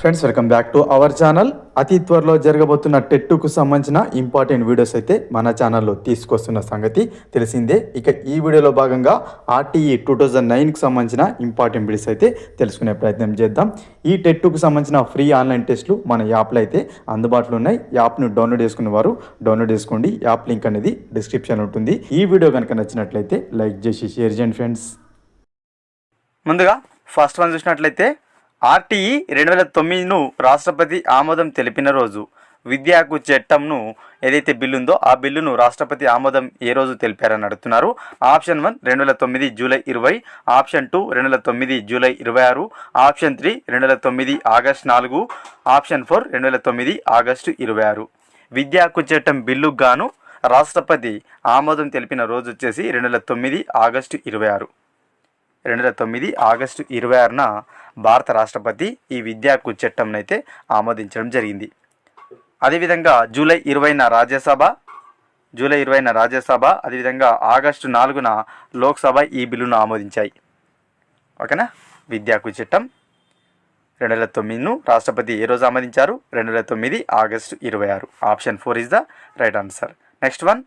Friends welcome back to our channel అతి త్వరలో జరగబోతున్న టెట్టుకు సంబంధించిన ఇంపార్టెంట్ వీడియోస్ అయితే మన ఛానల్లో తీసుకొస్తున్న సంగతి తెలిసిందే. ఇక ఈ వీడియోలో భాగంగా ఆర్టీఈ టూ థౌజండ్ నైన్కి సంబంధించిన ఇంపార్టెంట్ వీడియోస్ అయితే తెలుసుకునే ప్రయత్నం చేద్దాం. ఈ టెట్టుకు సంబంధించిన ఫ్రీ ఆన్లైన్ టెస్ట్లు మన యాప్లో అయితే అందుబాటులో ఉన్నాయి. యాప్ను డౌన్లోడ్ చేసుకున్న వారు డౌన్లోడ్ చేసుకోండి. యాప్ లింక్ అనేది డిస్క్రిప్షన్ ఉంటుంది. ఈ వీడియో కనుక నచ్చినట్లయితే లైక్ చేసి షేర్ చేయండి ఫ్రెండ్స్ ముందుగా ఫస్ట్ వన్ చూసినట్లయితే ఆర్టీఈ రెండు వేల తొమ్మిదిను రాష్ట్రపతి ఆమోదం తెలిపిన రోజు విద్యా హక్కు చట్టంను ఏదైతే బిల్లు ఉందో ఆ బిల్లును రాష్ట్రపతి ఆమోదం ఏ రోజు తెలిపారని అడుగుతున్నారు. ఆప్షన్ వన్ రెండు వేల తొమ్మిది జూలై ఇరవై ఆప్షన్ టూ రెండు వేల తొమ్మిది జూలై ఇరవై ఆరు ఆప్షన్ త్రీ రెండు వేల తొమ్మిది ఆగస్ట్ నాలుగు ఆప్షన్ ఫోర్ రెండు వేల తొమ్మిది ఆగస్టు ఇరవై ఆరు. విద్యా హక్కు చట్టం బిల్లుకు గాను రాష్ట్రపతి ఆమోదం తెలిపిన రోజు వచ్చేసి రెండు వేల తొమ్మిది ఆగస్టు ఇరవై ఆరు. రెండు వేల తొమ్మిది ఆగస్టు ఇరవై ఆరున భారత రాష్ట్రపతి ఈ విద్యా హక్కు ఆమోదించడం జరిగింది. అదేవిధంగా జూలై ఇరవైన రాజ్యసభ జూలై ఇరవైన రాజ్యసభ అదేవిధంగా ఆగస్టు నాలుగున లోక్సభ ఈ బిల్లును ఆమోదించాయి. ఓకేనా? విద్యాకు చట్టం రెండు వేల తొమ్మిదిను రాష్ట్రపతి ఏ రోజు ఆమోదించారు? రెండు వేల తొమ్మిది ఆగస్టు ఇరవై ఆరు. Option four is the right answer. Next one.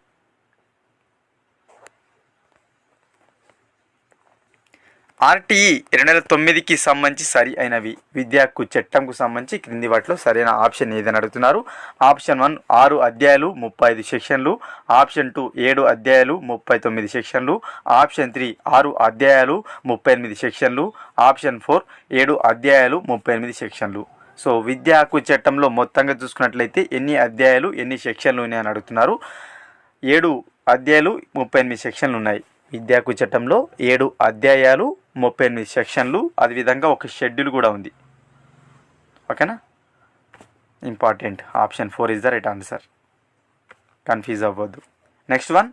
RTE రెండు వేల తొమ్మిదికి సంబంధించి సరి అయినవి. విద్యా చట్టంకు సంబంధించి క్రింది వాటిలో సరైన ఆప్షన్ ఏదని అడుగుతున్నారు. ఆప్షన్ వన్ ఆరు అధ్యాయాలు ముప్పై ఐదు సెక్షన్లు. ఆప్షన్ టూ ఏడు అధ్యాయాలు ముప్పై తొమ్మిది సెక్షన్లు. ఆప్షన్ త్రీ ఆరు అధ్యాయాలు ముప్పై ఎనిమిది సెక్షన్లు. ఆప్షన్ ఫోర్ ఏడు అధ్యాయాలు ముప్పై ఎనిమిది సెక్షన్లు. సో విద్యా హక్కు చట్టంలో మొత్తంగా చూసుకున్నట్లయితే ఎన్ని అధ్యాయాలు ఎన్ని సెక్షన్లు ఉన్నాయని అడుగుతున్నారు. ఏడు అధ్యాయాలు ముప్పై ఎనిమిది సెక్షన్లు ఉన్నాయి. విద్యా చట్టంలో ఏడు అధ్యాయాలు ముప్పై ఎనిమిది సెక్షన్లు అదేవిధంగా ఒక షెడ్యూల్ కూడా ఉంది. ఓకేనా? Important. Option four is the right answer. Confuse అవ్వద్దు. Next one.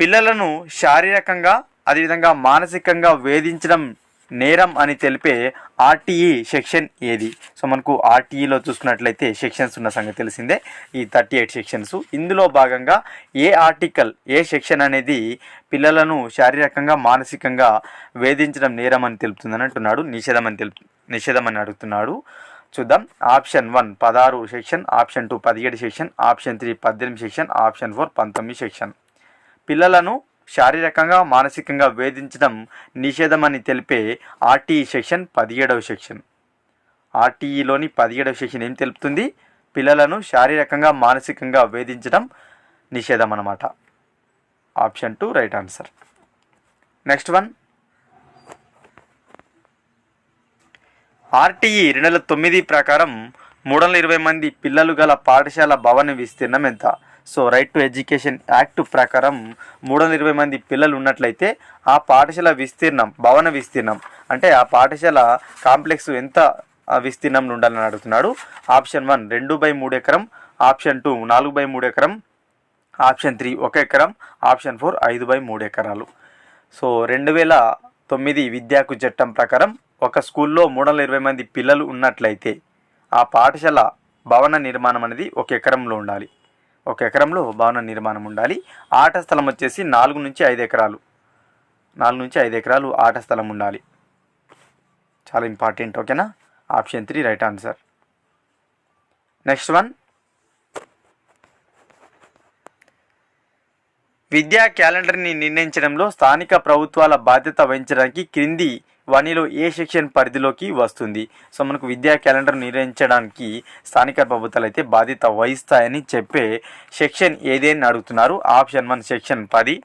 పిల్లలను శారీరకంగా అదేవిధంగా మానసికంగా వేధించడం నేరం అని తెలిపే ఆర్టీఈ సెక్షన్ ఏది? సో మనకు ఆర్టీఈలో చూసుకున్నట్లయితే సెక్షన్స్ ఉన్న సంగతి తెలిసిందే. ఈ థర్టీ ఎయిట్ సెక్షన్స్ ఇందులో భాగంగా ఏ ఆర్టికల్ ఏ సెక్షన్ అనేది పిల్లలను శారీరకంగా మానసికంగా వేధించడం నేరం అని తెలుపుతుందని అంటున్నాడు. నిషేధం అని తెలుపు నిషేధం అని అడుగుతున్నాడు. చూద్దాం. ఆప్షన్ వన్ పదహారు సెక్షన్ ఆప్షన్ టూ పదిహేడు సెక్షన్ ఆప్షన్ త్రీ పద్దెనిమిది సెక్షన్ ఆప్షన్ ఫోర్ పంతొమ్మిది సెక్షన్ పిల్లలను శారీరకంగా మానసికంగా వేధించడం నిషేధమని తెలిపే ఆర్టీఈ సెక్షన్ పదిహేడవ సెక్షన్. ఆర్టీఈలోని పదిహేడవ సెక్షన్ ఏం తెలుపుతుంది? పిల్లలను శారీరకంగా మానసికంగా వేధించడం నిషేధం అన్నమాట option two right answer. Next one. RTE రెండు వేల తొమ్మిది ప్రకారం మూడు వందల ఇరవై మంది పిల్లలు గల పాఠశాల భవన విస్తీర్ణం ఎంత? So right to education act ప్రకారం మూడు వందల ఇరవై మంది పిల్లలు ఉన్నట్లయితే ఆ పాఠశాల విస్తీర్ణం భవన విస్తీర్ణం అంటే ఆ పాఠశాల కాంప్లెక్స్ ఎంత విస్తీర్ణంలో ఉండాలని అడుగుతున్నాడు. ఆప్షన్ వన్ రెండు బై మూడు ఎకరం ఆప్షన్ టూ నాలుగు బై మూడు ఎకరం ఆప్షన్ త్రీ ఒక ఎకరం ఆప్షన్ ఫోర్ ఐదు బై మూడు ఎకరాలు. సో రెండు వేల తొమ్మిది విద్యాకు చట్టం ప్రకారం ఒక స్కూల్లో మూడు వందల ఇరవై మంది పిల్లలు ఉన్నట్లయితే ఆ పాఠశాల భవన నిర్మాణం అనేది ఒక ఎకరంలో ఉండాలి. ఒక ఎకరంలో భవన నిర్మాణం ఉండాలి. ఆట స్థలం వచ్చేసి నాలుగు నుంచి ఐదు ఎకరాలు. నాలుగు నుంచి ఐదు ఎకరాలు ఆట స్థలం ఉండాలి. చాలా ఇంపార్టెంట్ ఓకేనా? Option three right answer. Next one. విద్యా క్యాలెండర్ని నిర్ణయించడంలో స్థానిక ప్రభుత్వాల బాధ్యత వహించడానికి క్రింది వానిలో ఏ సెక్షన్ పరిధిలోకి వస్తుంది? సో మనకు విద్యా క్యాలెండర్ నిర్వహించడానికి స్థానిక ప్రభుత్వాలు అయితే బాధ్యత వహిస్తాయని చెప్పే సెక్షన్ ఏదేని అడుగుతున్నారు? ఆప్షన్ వన్ సెక్షన్ పది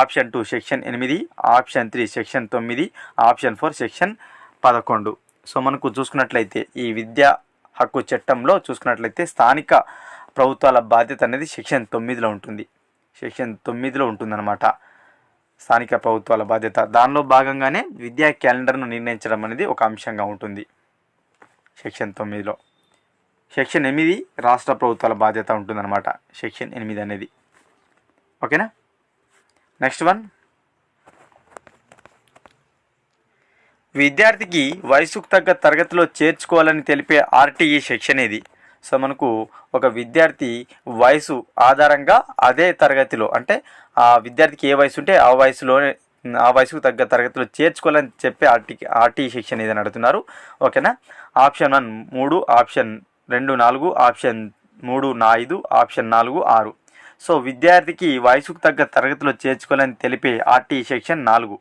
ఆప్షన్ టూ సెక్షన్ ఎనిమిది ఆప్షన్ త్రీ సెక్షన్ తొమ్మిది ఆప్షన్ ఫోర్ సెక్షన్ పదకొండు. సో మనకు చూసుకున్నట్లయితే ఈ విద్యా హక్కు చట్టంలో చూసుకున్నట్లయితే స్థానిక ప్రభుత్వాల బాధ్యత అనేది సెక్షన్ తొమ్మిదిలో ఉంటుంది. సెక్షన్ తొమ్మిదిలో ఉంటుందన్నమాట. స్థానిక ప్రభుత్వాల బాధ్యత. దానిలో భాగంగానే విద్యా క్యాలెండర్ను నిర్ణయించడం అనేది ఒక అంశంగా ఉంటుంది. సెక్షన్ తొమ్మిదిలో. సెక్షన్ ఎనిమిది రాష్ట్ర ప్రభుత్వాల బాధ్యత ఉంటుందన్నమాట. సెక్షన్ ఎనిమిది అనేది. ఓకేనా? Next one. విద్యార్థికి వయసుకు తగ్గ తరగతిలో చేర్చుకోవాలని తెలిపే ఆర్టీఈ సెక్షన్ ఇది సో మనకు ఒక విద్యార్థి వయసు ఆధారంగా అదే తరగతిలో అంటే ఆ విద్యార్థికి ఏ వయసు ఉంటే ఆ వయసులోనే ఆ వయసుకు తగ్గ తరగతిలో చేర్చుకోవాలని చెప్పి ఆర్టీ ఆర్టీ సెక్షన్ ఏదైనా అడుగుతున్నారు. ఓకేనా? ఆప్షన్ వన్ మూడు ఆప్షన్ రెండు నాలుగు ఆప్షన్ మూడు నా ఐదు ఆప్షన్ నాలుగు ఆరు. సో విద్యార్థికి వయసుకు తగ్గ తరగతిలో చేర్చుకోవాలని తెలిపే ఆర్టీ సెక్షన్ నాలుగు.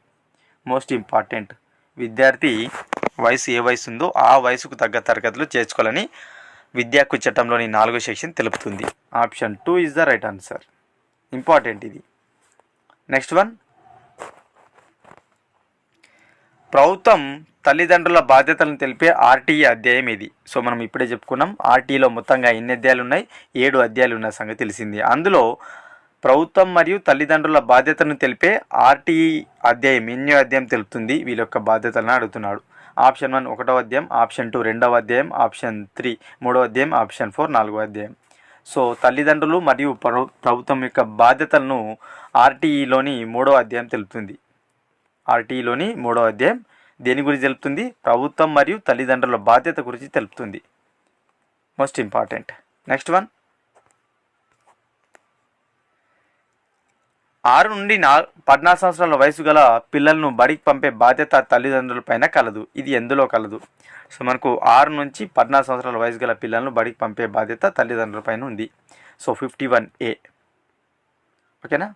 Most important. విద్యార్థి వయసు ఏ వయసు ఉందో ఆ వయసుకు తగ్గ తరగతిలో చేర్చుకోవాలని విద్యాకు చట్టంలోని నాలుగో సెక్షన్ తెలుపుతుంది. Option two is the right answer. Important ఇది. Next one. ప్రభుత్వం తల్లిదండ్రుల బాధ్యతలను తెలిపే ఆర్టీఈ అధ్యాయం ఇది. సో మనం ఇప్పుడే చెప్పుకున్నాం ఆర్టీఈలో మొత్తంగా ఎన్ని అధ్యాయాలు ఉన్నాయి? ఏడు అధ్యాయాలు ఉన్న సంగతి తెలిసింది. అందులో ప్రభుత్వం మరియు తల్లిదండ్రుల బాధ్యతను తెలిపే ఆర్టీఈ అధ్యాయం ఎన్నో అధ్యాయం తెలుపుతుంది. వీళ్ళ యొక్క బాధ్యతలను అడుగుతున్నాడు. ఆప్షన్ వన్ ఒకటో అధ్యాయం ఆప్షన్ టూ రెండవ అధ్యాయం ఆప్షన్ త్రీ మూడో అధ్యాయం ఆప్షన్ ఫోర్ నాలుగో అధ్యాయం. సో తల్లిదండ్రులు మరియు ప్రభుత్వం యొక్క బాధ్యతలను ఆర్టీఈలోని మూడో అధ్యాయం తెలుపుతుంది. ఆర్టీఈలోని మూడో అధ్యాయం దేని గురించి తెలుపుతుంది? ప్రభుత్వం మరియు తల్లిదండ్రుల బాధ్యత గురించి తెలుపుతుంది. మోస్ట్ ఇంపార్టెంట్ నెక్స్ట్ వన్ ఆరు నుండి నా పద్నాలుగు సంవత్సరాల వయసు గల పిల్లలను బడికి పంపే బాధ్యత తల్లిదండ్రులపైన కలదు. ఇది ఎందులో కలదు? సో మనకు ఆరు నుంచి పద్నాలుగు సంవత్సరాల వయసు గల పిల్లలను బడికి పంపే బాధ్యత తల్లిదండ్రులపైన ఉంది. So fifty one A. ఓకేనా?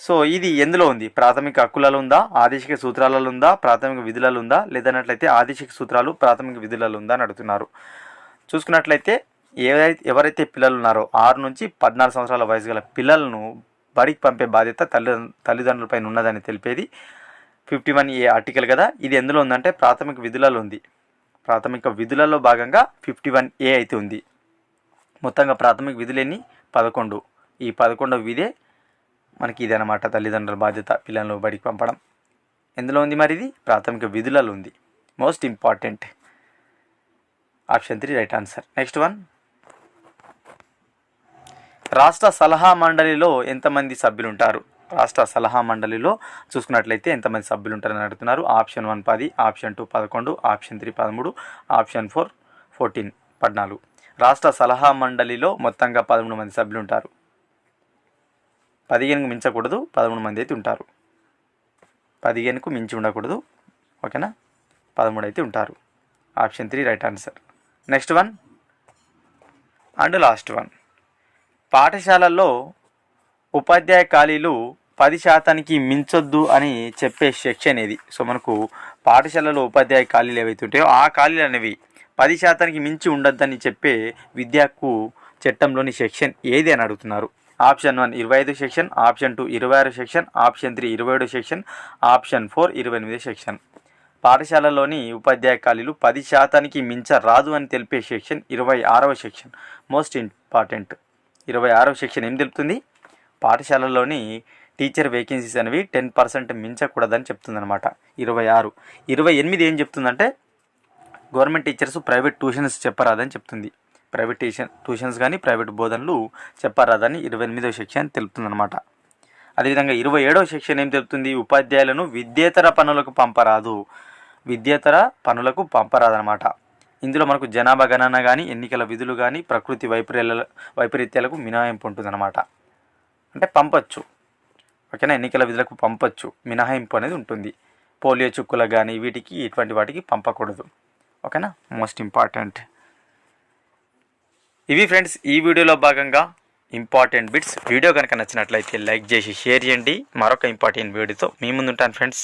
సో ఇది ఎందులో ఉంది? ప్రాథమిక హక్కులలో ఉందా? ఆదేశిక సూత్రాలలో ఉందా? ప్రాథమిక విధులలో ఉందా? లేదన్నట్లయితే ఆదేశిక సూత్రాలు ప్రాథమిక విధులలో ఉందా అని అడుగుతున్నారు. చూసుకున్నట్లయితే ఏవైతే ఎవరైతే పిల్లలు ఉన్నారో ఆరు నుంచి పద్నాలుగు సంవత్సరాల వయసు గల పిల్లలను బడికి పంపే బాధ్యత తల్లి తల్లిదండ్రులపైన ఉన్నదని తెలిపేది ఫిఫ్టీ వన్ ఏ ఆర్టికల్ కదా. ఇది ఎందులో ఉందంటే ప్రాథమిక విధులలో ఉంది. ప్రాథమిక విధులలో భాగంగా ఫిఫ్టీ వన్ ఏ అయితే ఉంది. మొత్తంగా ప్రాథమిక విధులేని పదకొండు. ఈ పదకొండవ విధే మనకి ఇది అనమాట తల్లిదండ్రుల బాధ్యత పిల్లలను బడికి పంపడం. ఎందులో ఉంది మరి ఇది? ప్రాథమిక విధులలో ఉంది. Most important. Option three right answer. Next one. రాష్ట్ర సలహా మండలిలో ఎంతమంది సభ్యులు ఉంటారు రాష్ట్ర సలహా మండలిలో చూసుకున్నట్లయితే ఎంతమంది సభ్యులు ఉంటారని అడుగుతున్నారు. ఆప్షన్ వన్ పది ఆప్షన్ టూ పదకొండు ఆప్షన్ త్రీ పదమూడు ఆప్షన్ ఫోర్ ఫోర్టీన్ పద్నాలుగు. రాష్ట్ర సలహా మండలిలో మొత్తంగా పదమూడు మంది సభ్యులు ఉంటారు పదిహేనుకు మించకూడదు పదమూడు మంది అయితే ఉంటారు. పదిహేనుకు మించి ఉండకూడదు ఓకేనా? పదమూడు అయితే ఉంటారు. Option three right answer. Next one. And last one. పాఠశాలల్లో ఉపాధ్యాయ ఖాళీలు పది శాతానికి మించొద్దు అని చెప్పే సెక్షన్ ఇది. సో మనకు పాఠశాలలో ఉపాధ్యాయ ఖాళీలు ఏవైతే ఉంటాయో ఆ ఖాళీలు అనేవి పది శాతానికి మించి ఉండొద్దని చెప్పే విద్యకు చట్టంలోని సెక్షన్ ఏది అని అడుగుతున్నారు. ఆప్షన్ వన్ ఇరవై ఐదు సెక్షన్ ఆప్షన్ టూ ఇరవై ఆరు సెక్షన్ ఆప్షన్ త్రీ ఇరవై ఏడు సెక్షన్ ఆప్షన్ ఫోర్ ఇరవై ఎనిమిది సెక్షన్. పాఠశాలలోని ఉపాధ్యాయ ఖాళీలు పది శాతానికి మించరాదు అని తెలిపే సెక్షన్ ఇరవై ఆరవ సెక్షన్. Most important. ఇరవై ఆరవ సెక్షన్ ఏం తెలుపుతుంది? పాఠశాలలోని టీచర్ వేకెన్సీస్ అనేవి టెన్ పర్సెంట్ మించకూడదని చెప్తుందనమాట ఇరవై ఆరు. ఇరవై ఎనిమిది ఏం చెప్తుందంటే గవర్నమెంట్ టీచర్స్ ప్రైవేట్ ట్యూషన్స్ చెప్పరాదని చెప్తుంది. ప్రైవేట్ ట్యూషన్ ట్యూషన్స్ కానీ ప్రైవేట్ బోధనలు చెప్పరాదని ఇరవై ఎనిమిదవ సెక్షన్ తెలుపుతుందన్నమాట. అదేవిధంగా ఇరవై ఏడవ సెక్షన్ ఏం తెలుపుతుంది? ఉపాధ్యాయులను విద్యేతర పనులకు పంపరాదు. విద్యేతర పనులకు పంపరాదనమాట ఇందులో మనకు జనాభా గణన కానీ ఎన్నికల విధులు కానీ ప్రకృతి వైపరీత్యాల వైపరీత్యాలకు మినహాయింపు ఉంటుందన్నమాట. అంటే పంపచ్చు. ఓకేనా? ఎన్నికల విధులకు పంపచ్చు. మినహాయింపు అనేది ఉంటుంది. పోలియో చుక్కులకు కానీ వీటికి ఇటువంటి వాటికి పంపకూడదు. ఓకేనా? Most important. ఇవి ఫ్రెండ్స్ ఈ వీడియోలో భాగంగా ఇంపార్టెంట్ బిట్స్. వీడియో కనుక నచ్చినట్లయితే లైక్ చేసి షేర్ చేయండి. మరొక ఇంపార్టెంట్ వీడియోతో మీ ముందుంటాను ఫ్రెండ్స్.